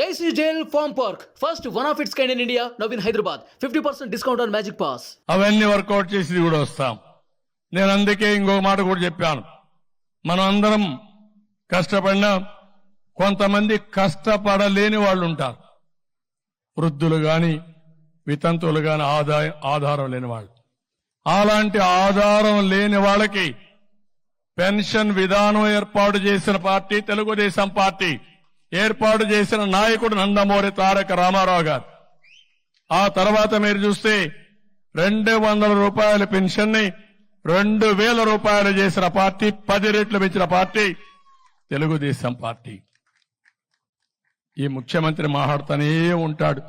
Daisy Jail Farm park first one of its kind in India now in Hyderabad. 50% discount on Magic Pass. అవన్నీ workout చేసి కూడా వస్తాం. నేను అందుకే ఇంకో మాట కూడా చెప్పాను. మనం అందరం కష్టపడినా కొంతమంది కష్టపడలేని వాళ్ళు ఉంటారు. వృద్ధులు గాని వితంతువులు కానీ ఆదాయం ఆధారం లేని వాళ్ళు. అలాంటి ఆధారం లేని వాళ్ళకి పెన్షన్ విధానం ఏర్పాటు చేసిన పార్టీ తెలుగుదేశం పార్టీ. ఏర్పాటు చేసిన నాయకుడు నందమూరి తారక రామారావు గారు. ఆ తర్వాత మీరు చూస్తే రెండు వందల రూపాయల పెన్షన్ని రెండు వేల రూపాయలు చేసిన పార్టీ పది రెట్లు పెంచిన పార్టీ తెలుగుదేశం పార్టీ. ఈ ముఖ్యమంత్రి మాట్లాడుతూనే ఉంటాడు.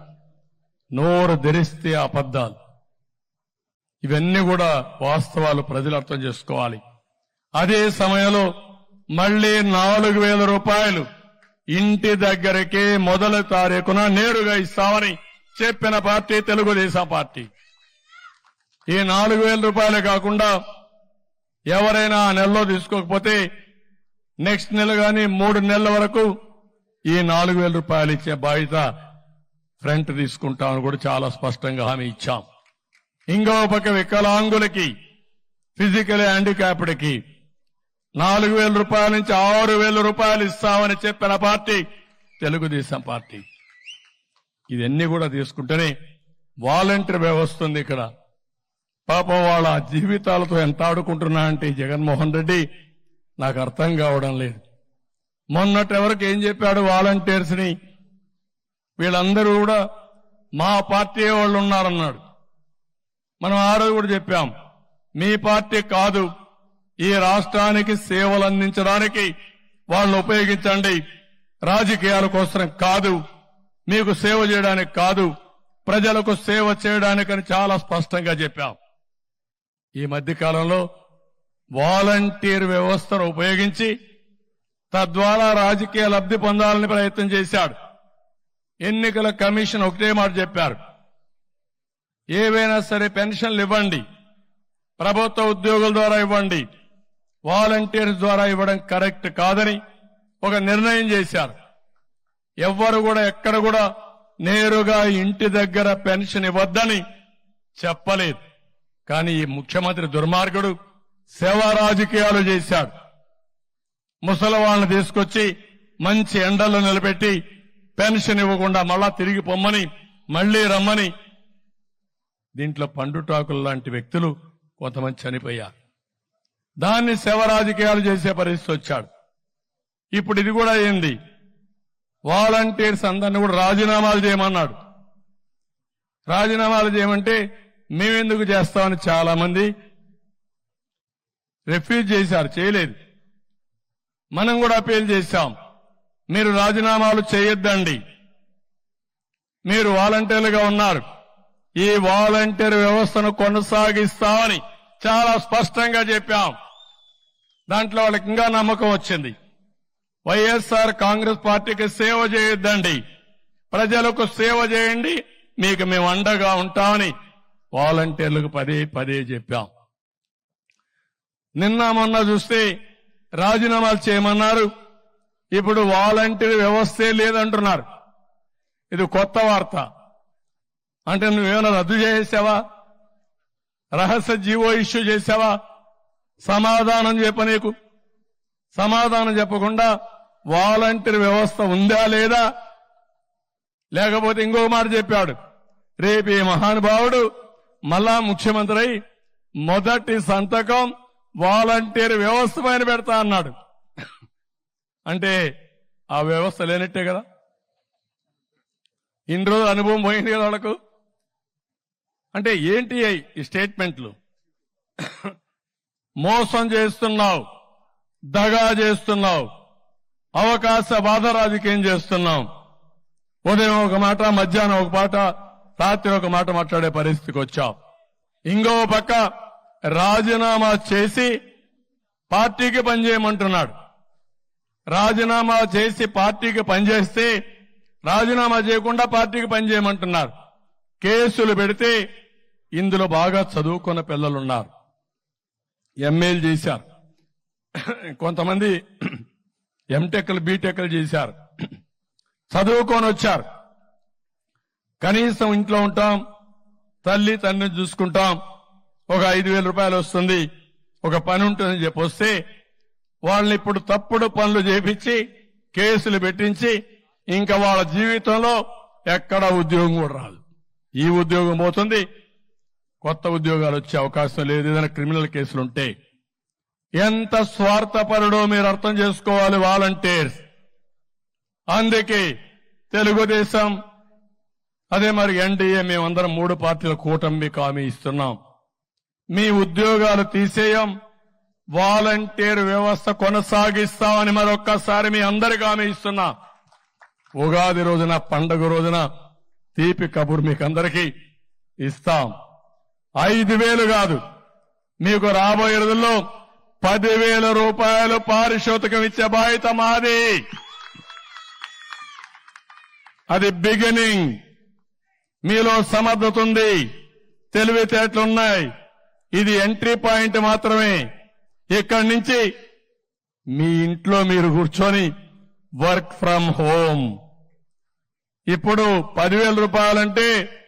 నోరు ధరిస్తే అబద్ధాలు. ఇవన్నీ కూడా వాస్తవాలు ప్రజలు అర్థం చేసుకోవాలి. అదే సమయంలో మళ్ళీ నాలుగు వేల రూపాయలు ఇంటి దగ్గరకే మొదటి తారీఖున నేరుగా ఇస్తామని చెప్పిన పార్టీ తెలుగుదేశం పార్టీ. ఈ నాలుగు వేల రూపాయలు కాకుండా ఎవరైనా ఆ నెలలో తీసుకోకపోతే నెక్స్ట్ నెల గాని మూడు నెలల వరకు ఈ నాలుగు వేల రూపాయలు ఇచ్చే బాధ్యత ఫ్రంట్ తీసుకుంటామని కూడా చాలా స్పష్టంగా హామీ ఇచ్చాం. ఇంకో పక్క వికలాంగులకి ఫిజికల్ హ్యాండిక్యాప్డ్కి నాలుగు వేల రూపాయల నుంచి ఆరు వేల రూపాయలు ఇస్తామని చెప్పిన పార్టీ తెలుగుదేశం పార్టీ. ఇవన్నీ కూడా తీసుకుంటేనే వాలంటీర్ వ్యవస్థ ఉంది ఇక్కడ. పాపం వాళ్ళ జీవితాలతో ఎంత ఆడుకుంటున్నా అంటే జగన్మోహన్ రెడ్డి నాకు అర్థం కావడం లేదు. మొన్నటి వరకు ఏం చెప్పాడు వాలంటీర్స్ని వీళ్ళందరూ కూడా మా పార్టీ వాళ్ళు ఉన్నారన్నాడు. మనం ఆ రోజు కూడా చెప్పాం మీ పార్టీ కాదు. ఈ రాష్ట్రానికి సేవలు అందించడానికి వాళ్ళని ఉపయోగించండి. రాజకీయాల కోసం కాదు. మీకు సేవ చేయడానికి కాదు. ప్రజలకు సేవ చేయడానికని చాలా స్పష్టంగా చెప్పాం. ఈ మధ్య కాలంలో వాలంటీర్ వ్యవస్థను ఉపయోగించి తద్వారా రాజకీయ లబ్ధి పొందాలని ప్రయత్నం చేశాడు. ఎన్నికల కమిషన్ ఒకటే మాట చెప్పారు. ఏవైనా సరే పెన్షన్లు ఇవ్వండి. ప్రభుత్వ ఉద్యోగుల ద్వారా ఇవ్వండి. వాలంటీర్స్ ద్వారా ఇవ్వడం కరెక్ట్ కాదని ఒక నిర్ణయం చేశారు. ఎవ్వరు కూడా ఎక్కడ కూడా నేరుగా ఇంటి దగ్గర పెన్షన్ ఇవ్వద్దని చెప్పలేదు. కానీ ఈ ముఖ్యమంత్రి దుర్మార్గుడు సేవా రాజకీయాలు చేశాడు. ముసలి వాళ్ళని తీసుకొచ్చి మంచి ఎండల్లో నిలబెట్టి పెన్షన్ ఇవ్వకుండా మళ్ళా తిరిగి పొమ్మని మళ్ళీ రమ్మని. దీంట్లో పండుటాకులు లాంటి వ్యక్తులు కొంతమంది చనిపోయారు. దాన్ని శవ రాజకీయాలు చేసే పరిస్థితి వచ్చాడు. ఇప్పుడు ఇది కూడా అయింది వాలంటీర్స్ అందరిని కూడా రాజీనామాలు చేయమన్నాడు. రాజీనామాలు చేయమంటే మేమెందుకు చేస్తామని చాలా మంది రిఫ్యూజ్ చేశారు చేయలేదు. మనం కూడా అపీల్ చేశాం మీరు రాజీనామాలు చేయొద్దండి. మీరు వాలంటీర్లుగా ఉన్నారు. ఈ వాలంటీర్ వ్యవస్థను కొనసాగిస్తామని చాలా స్పష్టంగా చెప్పాం. దాంట్లో వాళ్ళకి ఇంకా నమ్మకం వచ్చింది. వైఎస్ఆర్ కాంగ్రెస్ పార్టీకి సేవ చేయొద్దండి. ప్రజలకు సేవ చేయండి. మీకు మేము అండగా ఉంటామని వాలంటీర్లకు పదే పదే చెప్పాం. నిన్న మొన్న చూస్తే రాజీనామాలు చేయమన్నారు. ఇప్పుడు వాలంటీర్ వ్యవస్థే లేదంటున్నారు. ఇది కొత్త వార్త. అంటే నువ్వేమైనా రద్దు చేసావా రహస్య జీవో ఇష్యూ చేసావా సమాధానం చెప్ప నీకు. సమాధానం చెప్పకుండా వాలంటీర్ వ్యవస్థ ఉందా లేదా? లేకపోతే ఇంకో మాట చెప్పాడు. రేపు ఈ మహానుభావుడు మళ్ళా ముఖ్యమంత్రి అయి మొదటి సంతకం వాలంటీర్ వ్యవస్థ పైన పెడతా అన్నాడు. అంటే ఆ వ్యవస్థ లేనట్టే కదా? ఇన్ని రోజులు అనుభవం పోయింది కదా వాళ్ళకు? అంటే ఏంటి ఈ స్టేట్మెంట్లు? మోసం చేస్తున్నావు దగా చేస్తున్నావు అవకాశ బాధ రాజకీయం చేస్తున్నాం ఉదయం ఒక మాట మధ్యాహ్నం ఒక మాట రాత్రి ఒక మాట మాట్లాడే పరిస్థితికి వచ్చావు. ఇంకో పక్క రాజీనామా చేసి పార్టీకి పనిచేయమంటున్నాడు. రాజీనామా చేసి పార్టీకి పనిచేస్తే రాజీనామా చేయకుండా పార్టీకి పనిచేయమంటున్నారు. కేసులు పెడితే ఇందులో బాగా చదువుకున్న పిల్లలున్నారు. ఎంఏలు చేశారు. కొంతమంది ఎంటెక్లు బీటెక్లు చేశారు. చదువుకొని వచ్చారు. కనీసం ఇంట్లో ఉంటాం తల్లి తండ్రిని చూసుకుంటాం ఒక ఐదు వేల రూపాయలు వస్తుంది ఒక పని ఉంటుందని చెప్పి వస్తే వాళ్ళని ఇప్పుడు తప్పుడు పనులు చేపించి కేసులు పెట్టించి ఇంకా వాళ్ళ జీవితంలో ఎక్కడ ఉద్యోగం కూడా రాదు. ఈ ఉద్యోగం పోతుంది కొత్త ఉద్యోగాలు వచ్చే అవకాశం లేదు. ఏదైనా క్రిమినల్ కేసులు ఉంటే ఎంత స్వార్థపరుడో మీరు అర్థం చేసుకోవాలి వాలంటీర్స్. అందుకే తెలుగుదేశం అదే మరి ఎన్డీఏ మేమందరం మూడు పార్టీల కూటమి హామీ ఇస్తున్నాం. మీ ఉద్యోగాలు తీసేయం వాలంటీర్ వ్యవస్థ కొనసాగిస్తామని మరొక్కసారి మీ అందరికీ హామీ ఇస్తున్నా. ఉగాది రోజున పండుగ రోజున తీపి కబుర్ మీకు అందరికీ ఇస్తాం. ఐదు వేలు కాదు. మీకు రాబోయే రోజుల్లో పదివేల రూపాయలు పారిశోతకం ఇచ్చే బాధ్యత మాది. అది బిగినింగ్. మీలో సమర్థత ఉంది. తెలివితేటలున్నాయి. ఇది ఎంట్రీ పాయింట్ మాత్రమే. ఇక్కడి నుంచి మీ ఇంట్లో మీరు కూర్చొని వర్క్ ఫ్రమ్ హోమ్. ఇప్పుడు పదివేల రూపాయలంటే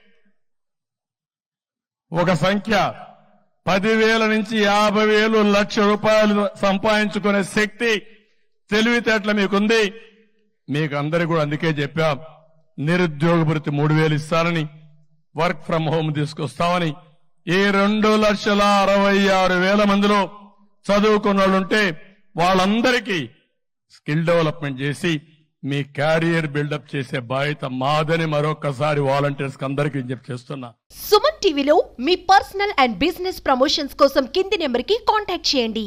ఒక సంఖ్య. పదివేల నుంచి యాభై వేలు లక్ష రూపాయలు సంపాదించుకునే శక్తి తెలివితేటలు మీకుంది. మీకు అందరికి కూడా అందుకే చెప్పాం. నిరుద్యోగ భృతి మూడు వేలు ఇస్తారని వర్క్ ఫ్రం హోమ్ తీసుకొస్తామని. ఈ రెండు లక్షల అరవై ఆరు వేల మందిలో చదువుకున్న వాళ్ళు ఉంటే వాళ్ళందరికీ స్కిల్ డెవలప్మెంట్ చేసి మీ క్యారియర్ బిల్డప్ చేసే బాధ్యత మాదని మరొకసారి వాలంటీర్స్ అందరికీ విజ్ఞప్తి చేస్తున్నా. సుమన్ టీవీలో మీ పర్సనల్ అండ్ బిజినెస్ ప్రమోషన్స్ కోసం కింది నెంబర్కి కాంటాక్ట్ చేయండి.